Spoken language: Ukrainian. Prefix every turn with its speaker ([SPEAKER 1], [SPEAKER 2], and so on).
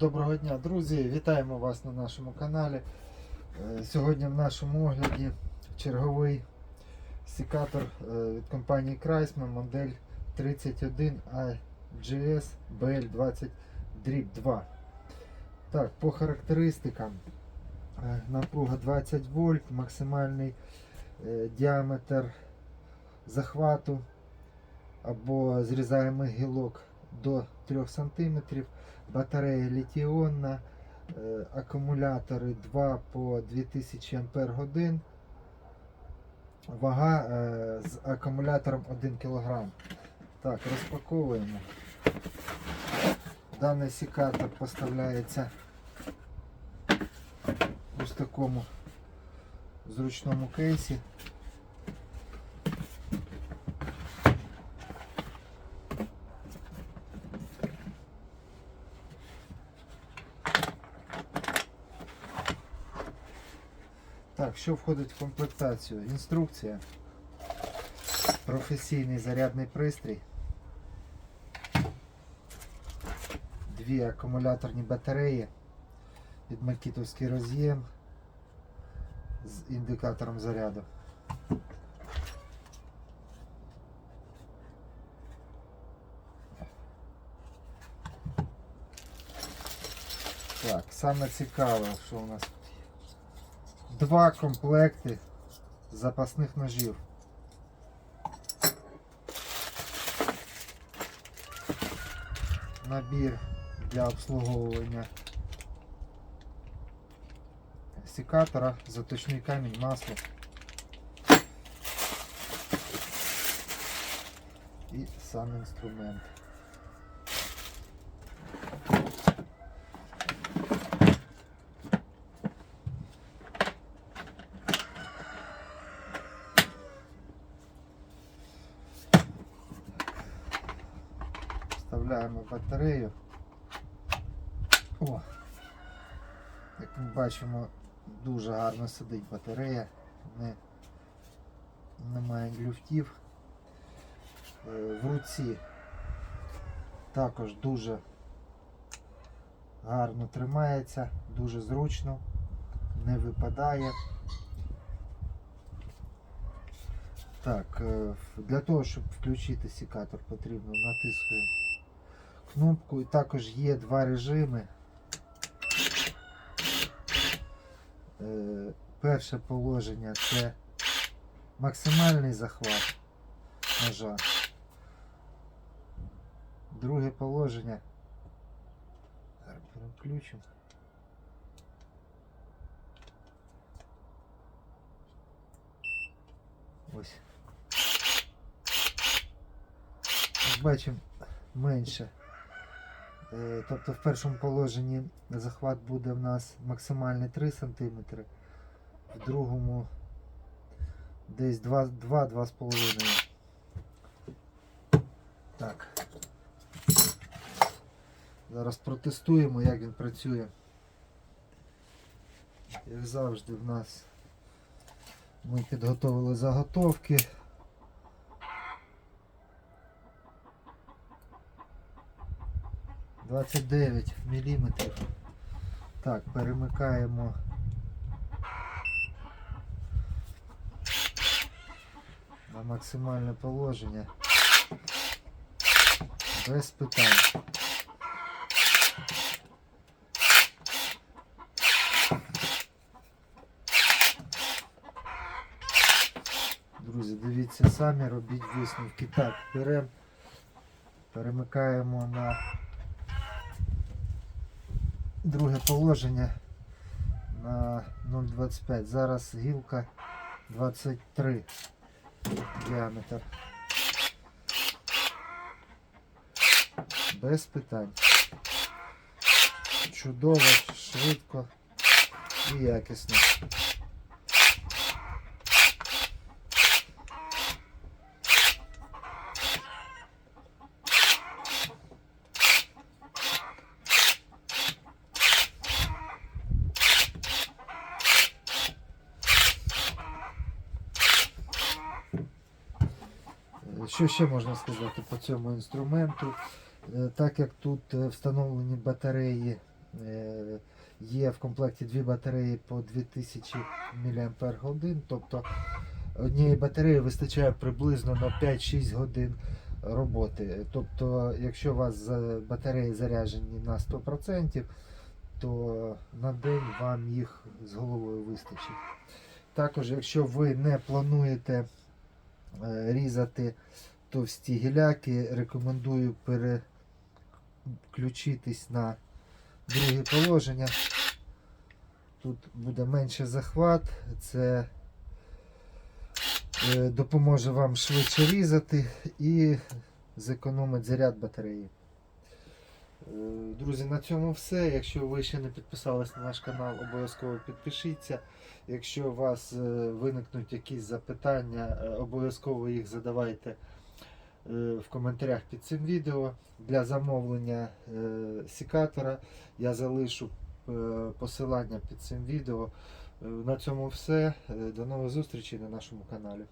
[SPEAKER 1] Доброго дня, друзі! Вітаємо вас на нашому каналі. Е, Сьогодні в нашому огляді черговий секатор е, від компанії Kreisman модель 31 AGS BL20 Drip 2. Так, по характеристикам. Е, Напруга 20 вольт, максимальний діаметр захвату або зрізаємий гілок до 3 см. Батарея літіонна, е, акумулятори 2 по 2000 Ампер годин. Вага е, з акумулятором 1 кг. Так, розпаковуємо. Даний секатор поставляється ось такому зручному кейсі. Так, що входить в комплектацію? Інструкція, професійний зарядний пристрій, дві акумуляторні батареї, підмакітовський роз'єм з індикатором заряду. Так, саме цікаве, що у нас. Два комплекти запасних ножів. Набір для обслуговування секатора, заточний камінь, масло. І сам інструмент. Вставляємо батарею. О! Як ми бачимо, дуже гарно сидить батарея, не, немає люфтів. Е, В руці також дуже гарно тримається, дуже зручно, не випадає. Так, е, для того, щоб включити секатор, потрібно натискаємо кнопку і також є два режими. Е, Перше положення це максимальний захват ножа. Друге положення. Переключимо. Ось. Бачимо, менше. Е, Тобто в першому положенні захват буде в нас максимальний 3 см, в другому десь 2-2,5. Так. Зараз протестуємо, як він працює. Як завжди в нас ми підготовили заготовки. Двадцять дев'ять міліметрів. Так, перемикаємо. На максимальне положення. Без питань. Друзі, дивіться самі, робіть висновки. Так, беремо, перемикаємо на друге положення на 0,25. Зараз гілка 23 діаметр. Без питань. Чудово, швидко і якісно. Що ще можна сказати по цьому інструменту? Е, Так як тут е, встановлені батареї Е, Є в комплекті дві батареї по 2000 мАч, тобто однієї батареї вистачає приблизно на 5-6 годин роботи. Тобто, якщо у вас батареї заряджені на 100%, то на день вам їх з головою вистачить. Також, якщо ви не плануєте різати товсті гіляки, рекомендую переключитись на друге положення. Тут буде менше захват, це е, допоможе вам швидше різати і зекономить заряд батареї. Е, Друзі, на цьому все. Якщо ви ще не підписались на наш канал, обов'язково підпишіться. Якщо у вас е, виникнуть якісь запитання, е, обов'язково їх задавайте в коментарях під цим відео. Для замовлення секатора я залишу посилання під цим відео. На цьому все. До нових зустрічей на нашому каналі.